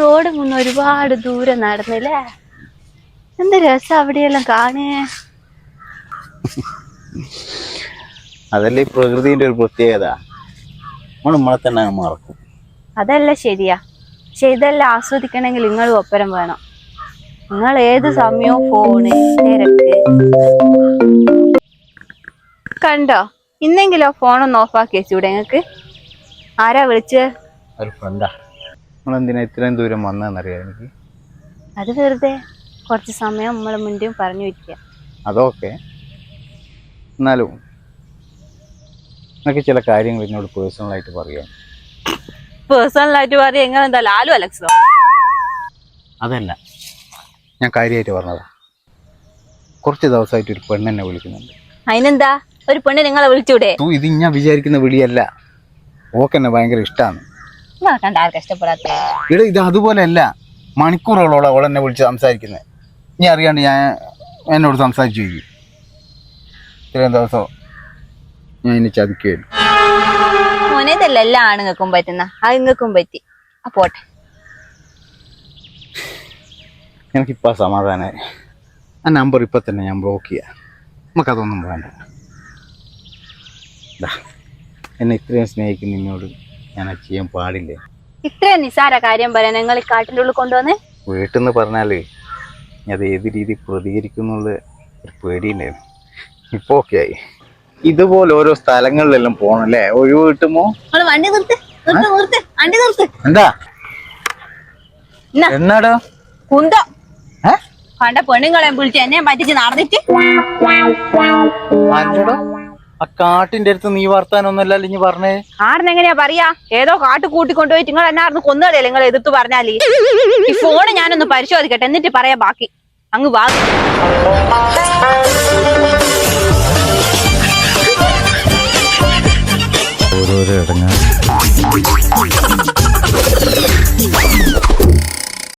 Road മുന്നേ ഒരുപാട് ദൂരം നടന്നില്ലേ? എന്ത് രസം അവിടെയെല്ലാം കാണേ. അതല്ലേ പ്രകൃതിന്റെ ഒരു പ്രത്യേകത? നമ്മൾ നമ്മളെ തന്നെ മറക്കും. അതല്ല ശരിയാ. പക്ഷെ ഇതെല്ലാം ആസ്വദിക്കണമെങ്കിൽ നിങ്ങളും ഒപ്പരം വേണം. നിങ്ങൾ ഏത് സമയവും ഫോണ് തിരക്ക്. കണ്ടോ? ഇന്നെങ്കിലോ ഫോണൊന്ന് ഓഫാക്കി വെച്ചൂടെ നിങ്ങക്ക് ആരാ വിളിച്ച് ഒരു ഫ്രണ്ടാ നമ്മൾ എന്തിനാ ഇത്രയും ദൂരം വന്നതെന്നറിയാം എനിക്ക്? അത് വെറുതെ കുറച്ച് സമയം നമ്മളെ മുൻപ് പറഞ്ഞു വയ്ക്കുക അതൊക്കെ. എന്നാലും എനിക്ക് ചില കാര്യങ്ങൾ എന്നോട് പേഴ്സണലായിട്ട് പറയാം. പേഴ്സണലായിട്ട് പറയാം. എങ്ങനെ എന്താ ലാലു അലക്സോ? അതല്ല. ഞാൻ കാര്യമായിട്ട് പറഞ്ഞതാ. കുറച്ച് ദിവസമായിട്ട് ഒരു പെണ്ണെന്നെ വിളിക്കുന്നുണ്ട്. അതിനെന്താ? ഒരു പെണ്ണ് നിങ്ങളെ വിളിച്ചൂടെ? ഇത് ഞാൻ വിചാരിക്കുന്ന വിളിയല്ല. ഓക്കെന്നെ ഭയങ്കര ഇഷ്ടമാണ് കണ്ട ആർക്കും ഇഷ്ടപ്പെടാത്ത ഇവിടെ ഇത് അതുപോലെയല്ല. മണിക്കൂറുകളോളം അവൾ എന്നെ വിളിച്ച് സംസാരിക്കുന്നത് ഇനി അറിയാണ്ട് ഞാൻ എന്നോട് സംസാരിച്ചു ചോദിക്കും. ഇത്രയും ദിവസം ഞാൻ ഇനി ചതിക്കുകയായിരുന്നു മോനേതല്ല എല്ലാ ആണുങ്ങൾക്കും പറ്റുന്ന. അത് നിങ്ങൾക്കും പറ്റി. ആ പോട്ടെ. എനിക്കിപ്പോൾ സമാധാനമായി ആ നമ്പർ ഇപ്പം തന്നെ ഞാൻ ബ്ലോക്ക് ചെയ്യാം. നമുക്കതൊന്നും വേണ്ട. എന്നെ ഇത്രയും സ്നേഹിക്കുന്ന നിന്നോട് ഞാൻ ചെയ്യാൻ പാടില്ലേ? ഇത്രയും നിസാര കാര്യം പറയാൻ നിങ്ങൾ ഈ കാട്ടിന്റെ ഉള്ളിൽ കൊണ്ടുവന്ന്? വീട്ടിൽ നിന്ന് പറഞ്ഞാൽ ഞാൻ അത് ഏത് രീതി പ്രതികരിക്കുന്നുള്ള ഒരു പേടിയുണ്ടായിരുന്നു ഇപ്പൊ ഓക്കെ ആയി. ഇതുപോലെ ഓരോ സ്ഥലങ്ങളിലെല്ലാം പോകണല്ലേ ഒഴിവ് കിട്ടുമോ? വണ്ടി നിർത്ത് നിർത്ത് നിർത്ത് വണ്ടി നിർത്ത്. എന്താ? എന്നാ? എന്നാടോ? കുന്തോ. കണ്ട പെണ്ണുങ്ങളെ വിളിച്ച് എന്നെ പറ്റിച്ച് നടന്നിട്ട്. ആ കാട്ടിന്റെ അടുത്ത് നീ വർത്താനൊന്നല്ല അല്ലെങ്കിൽ പറഞ്ഞേ? എങ്ങനെയാ പറയാ? ഏതോ കാട്ട് കൂട്ടി കൊണ്ടുപോയിട്ട് നിങ്ങൾ എന്നാ ആർന്ന് കൊന്നുകളയല്ലേ നിങ്ങൾ എതിർത്ത് പറഞ്ഞാൽ? ഈ ഫോണ് ഞാനൊന്ന് പരിശോധിക്കട്ടെ എന്നിട്ട് പറയാ ബാക്കി. അങ്ങ് വാ. ഓരോരോ ഇടങ്ങ